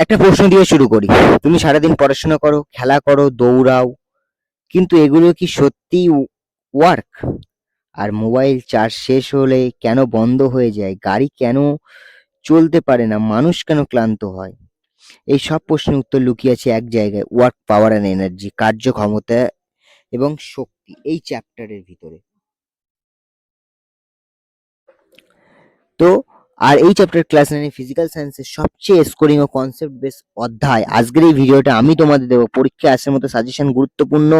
একটা প্রশ্ন দিয়ে শুরু করি। তুমি সারাদিন পড়াশোনা করো, খেলা করো, দৌড়াও, কিন্তু এগুলো কি সত্যি ওয়ার্ক আর মোবাইল চার্জ শেষ হলে কেন বন্ধ হয়ে যায়? গাড়ি কেন চলতে পারে না? মানুষ কেন ক্লান্ত হয়? এই সব প্রশ্নের উত্তর লুকিয়ে আছে এক জায়গায় ওয়ার্ক পাওয়ার অ্যান্ড এনার্জি কার্যক্ষমতা এবং শক্তি, এই চ্যাপ্টারের ভিতরে। তো আর এই চ্যাপ্টার ক্লাস নাইনে ফিজিক্যাল সায়েন্সের সবচেয়ে স্কোরিং ও কনসেপ্ট বেস অধ্যায় আজকের এই ভিডিওটা আমি তোমাদের দেবো। পরীক্ষায় আসার মতো সাজেশন গুরুত্বপূর্ণ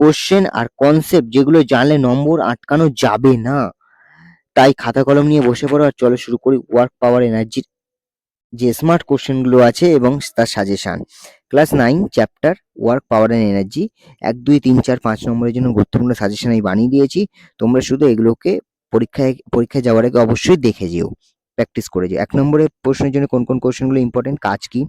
কোশ্চেন আর কনসেপ্ট যেগুলো জানলে নম্বর আটকানো যাবে না। তাই খাতা কলম নিয়ে বসে পড়ো আর চলো শুরু করি ওয়ার্ক পাওয়ার এনার্জির যে স্মার্ট কোশ্চেনগুলো আছে এবং তার suggestion class nine chapter work power and energy এক, দুই, তিন, চার, পাঁচ নম্বরের জন্য গুরুত্বপূর্ণ সাজেশন আমি বানিয়ে দিয়েছি। তোমরা শুধু এগুলোকে পরীক্ষায় পরীক্ষায় যাওয়ার আগে অবশ্যই দেখে যেও। প্র্যাকটিস করে যেও এক নম্বরের প্রশ্নের জন্য কোন কোন কোশ্চেনগুলো ইম্পর্টেন্ট কাজ কি?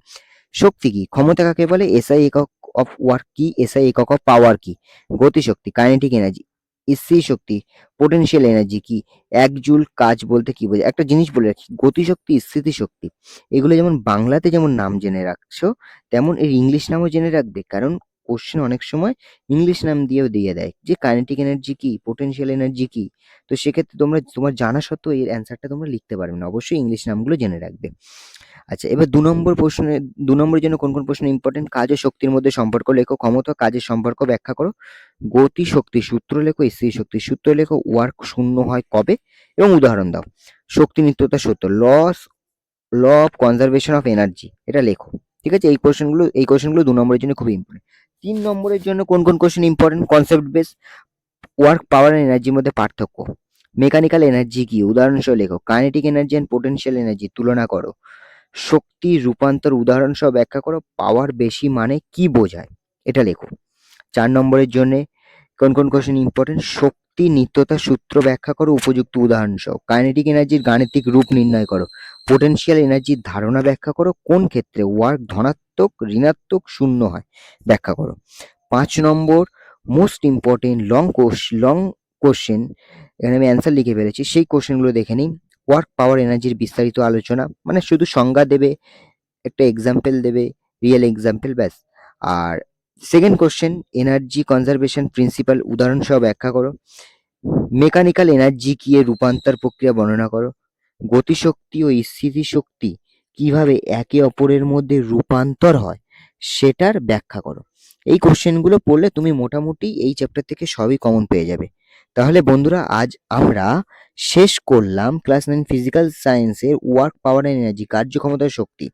শক্তি কি? ক্ষমতা কাকে বলে? এসআই একক অফ ওয়ার্ক কি? এসআই একক অফ পাওয়ার কি? গতিশক্তি কাইনেটিক এনার্জি স্থির শক্তি পোটেনশিয়াল এনার্জি কি? এক জুল কাজ বলতে কি বোঝায়? একটা জিনিস বলে রাখি গতিশক্তি স্থিতিশক্তি। এগুলো যেমন বাংলাতে যেমন নাম জেনে রাখছো তেমন এর ইংলিশ নামও জেনে রাখবে কারণ কোশ্চেন অনেক সময় ইংলিশ নাম দিয়েও দিয়ে দেয় যে কাইনেটিক এনার্জি কি পোটেনশিয়াল এনার্জি কি? তো সেক্ষেত্রে তোমরা, তোমার জানা সত্ত্বেও এর অ্যান্সারটা তোমরা লিখতে পারবে না। অবশ্যই ইংলিশ নামগুলো জেনে রাখবে। আচ্ছা এবার দু নম্বর প্রশ্নে, দু নম্বরের জন্য কোন কোন প্রশ্ন ইম্পর্টেন্ট কাজ ও শক্তির মধ্যে সম্পর্ক লেখো, ক্ষমতা কাজের সম্পর্ক ব্যাখ্যা করো। গতি, শক্তি, সূত্র লেখো স্ত্রী শক্তি, সূত্র লেখো ওয়ার্ক শূন্য হয় কবে? এবং উদাহরণ দাও। শক্তি, নিত্যতা সত্য loss law of conservation of energy এটা লেখো। ঠিক আছে? এই কোশ্চেনগুলো এই কোশ্চেনগুলো দু নম্বরের জন্য খুবই ইম্পর্টেন্ট তিন নম্বরের জন্য কোন কোন question important concept base work power and এনার্জির মধ্যে পার্থক্য। মেকানিক্যাল এনার্জি কি? উদাহরণসহ লেখো। Kinetic energy and potential energy তুলনা করো। শক্তি রূপান্তর উদাহরণ সহ ব্যাখ্যা করো। পাওয়ার বেশি মানে কি বোঝায়? এটা লেখো। চার নম্বরের জন্য কোন কোন কোশ্চেন ইম্পর্টেন্ট শক্তি নিত্যতা সূত্র ব্যাখ্যা করো, উপযুক্ত উদাহরণ সহ। কাইনেটিক এনার্জির গাণিতিক রূপ নির্ণয় করো। পোটেনশিয়াল এনার্জির ধারণা ব্যাখ্যা করো। কোন ক্ষেত্রে? ওয়ার্ক ধনাত্মক ঋণাত্মক শূন্য হয়। ব্যাখ্যা করো। পাঁচ নম্বর মোস্ট ইম্পর্টেন্ট লং কোশ লং কোশ্চেন এখানে আমি অ্যান্সার লিখে ফেলেছি। সেই কোশ্চেনগুলো দেখে নিই। ওয়ার্ক পাওয়ার এনার্জির বিস্তারিত আলোচনা মানে শুধু সংজ্ঞা দেবে, একটা এক্সাম্পল দেবে রিয়েল এক্সাম্পল ব্যাস। আর second question energy conservation principle উদাহরণ সহ ব্যাখ্যা করো। মেকানিক্যাল এনার্জি কি এর রূপান্তর প্রক্রিয়া বর্ণনা করো। গতিশক্তি ও স্থিতিশক্তি কীভাবে একে অপরের মধ্যে রূপান্তর হয়, সেটার ব্যাখ্যা করো। এই কোশ্চেনগুলো পড়লে তুমি মোটামুটি এই চ্যাপ্টার থেকে সবই কমন পেয়ে যাবে। তাহলে বন্ধুরা, আজ আমরা শেষ করলাম ক্লাস নাইন ফিজিক্যাল সায়েন্সের ওয়ার্ক পাওয়ার অ্যান্ড এনার্জি কার্যক্ষমতার শক্তি।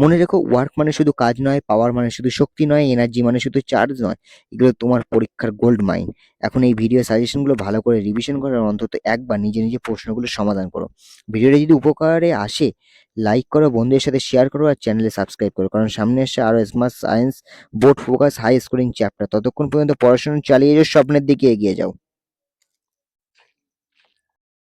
মনে রেখো ওয়ার্ক মানে শুধু কাজ নয় পাওয়ার মানে শুধু শক্তি নয় এনার্জি মানে শুধু চার্জ নয়। এগুলো তোমার পরীক্ষার গোল্ড মাইন এখন এই ভিডিও সাজেশনগুলো ভালো করে রিভিশন করো অন্তত একবার নিজে নিজে প্রশ্নগুলো সমাধান করো। ভিডিওটা যদি উপকারে আসে লাইক করো, বন্ধুদের সাথে শেয়ার করো আর চ্যানেলে সাবস্ক্রাইব করো। কারণ সামনে এসে আরও smart science board focus high scoring chapter ততক্ষণ পর্যন্ত পড়াশোনা চালিয়ে যাও, স্বপ্নের দিকে এগিয়ে যাও।